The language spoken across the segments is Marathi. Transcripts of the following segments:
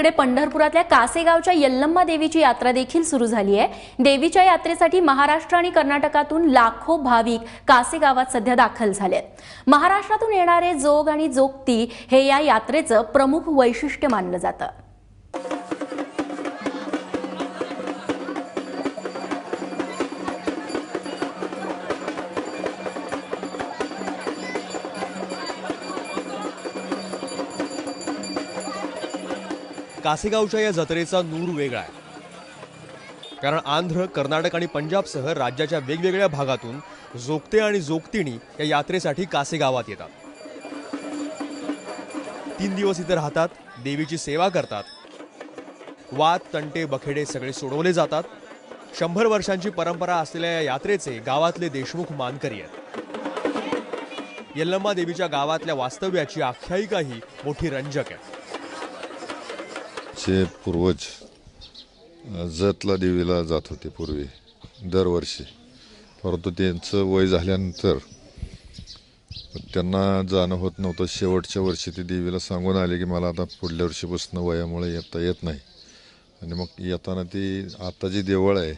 तिकडे पंढरपुरातल्या कासेगावच्या यल्लम्मा देवीची यात्रा देखील सुरू झाली आहे. देवीच्या यात्रेसाठी महाराष्ट्र आणि कर्नाटकातून लाखो भाविक कासेगावात सध्या दाखल झाले आहेत महाराष्ट्रातून येणारे जोग आणि जोगती हे या यात्रेचं प्रमुख वैशिष्ट्य मानलं जातं. कासेगावच्या या जत्रेचा नूर वेगळा आहे. कारण आंध्र कर्नाटक आणि पंजाबसह राज्याच्या वेगवेगळ्या भागातून जोगते आणि जोगतिणी या यात्रेसाठी कासेगावात येतात. तीन दिवस इथे राहतात देवीची सेवा करतात. वाद तंटे बखेडे सगळे सोडवले जातात. शंभर वर्षांची परंपरा असलेल्या या यात्रेचे गावातले देशमुख मानकरी आहेत. यल्लम्मा देवीच्या गावातल्या वास्तव्याची आख्यायिकाही मोठी रंजक आहे चे पूर्वज जतला देवीला जात होते पूर्वी दरवर्षी. परंतु त्यांचं वय झाल्यानंतर त्यांना जाणं होत नव्हतं. शेवटच्या वर्षी ते देवीला सांगून आले की मला आता पुढल्या वर्षीपासून वयामुळे येता येत नाही. आणि मग येताना ती आता जी देवळ आहे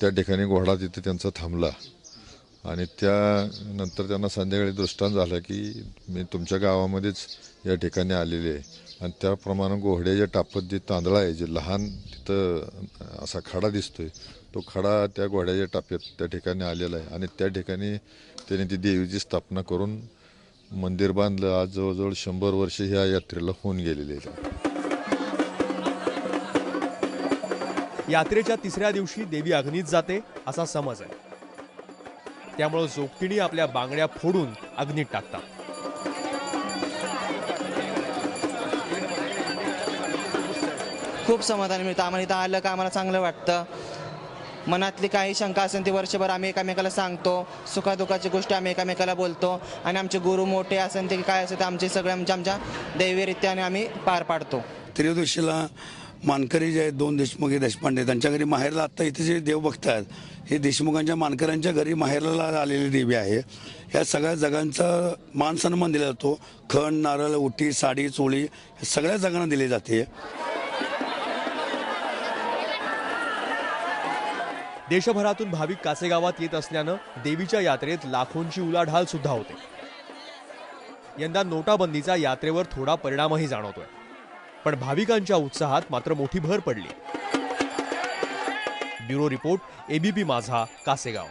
त्या ठिकाणी घोडा तिथे त्यांचा थांबला. आणि त्यानंतर त्यांना संध्याकाळी दृष्टांत झाला की मी तुमच्या गावामध्येच या ठिकाणी आलेले आहे. आणि त्याप्रमाणे घोड्याच्या टापत जे तांदळा आहे जे लहान तिथं असा खडा दिसतोय तो खडा त्या घोड्याच्या टाप्यात त्या ठिकाणी आलेला आहे. आणि त्या ठिकाणी त्याने ती देवीची स्थापना करून मंदिर बांधलं. आज जवळजवळ शंभर वर्ष ह्या यात्रेला होऊन गेलेले आहे. यात्रेच्या तिसऱ्या दिवशी देवी अग्नीत जाते असा समज आहे. त्यामुळे जोगतिणी आपल्या बांगड्या फोडून अग्नीत टाकतात. खूप समाधान मिळतं. आम्हाला इथं आलं का आम्हाला चांगलं वाटतं. मनातली काही शंका असेल ती वर्षभर आम्ही एकामेकाला सांगतो. सुखादुखाची गोष्टी आम्ही एकामेकाला बोलतो. आणि आमचे गुरु मोठे असेल ते काय असेल ते आमचे सगळे आमच्या आमच्या दैवीरित्याने आम्ही पार पाडतो. त्रयोदशीला मानकरी जे आहेत दोन देशमुख हे देशपांडे त्यांच्या घरी माहेरला आत्ता इथे जे देव बघतात हे देशमुखांच्या मानकऱ्यांच्या घरी माहेरला आलेली देवी आहे. या सगळ्या जगांचा मान सन्मान दिला जातो. खण नारळ उटी साडी चोळी सगळ्या जगांना दिली जाते. देशभरातून भाविक कासेगावात येत असल्यानं देवीच्या यात्रेत लाखोंची उलाढाल सुद्धा होते. यंदा नोटाबंदीचा यात्रेवर थोडा परिणामही जाणवतोय. पण भाविकांच्या उत्साहात मात्र मोठी भर पडली. ब्युरो रिपोर्ट एबीपी माझा कासेगाव.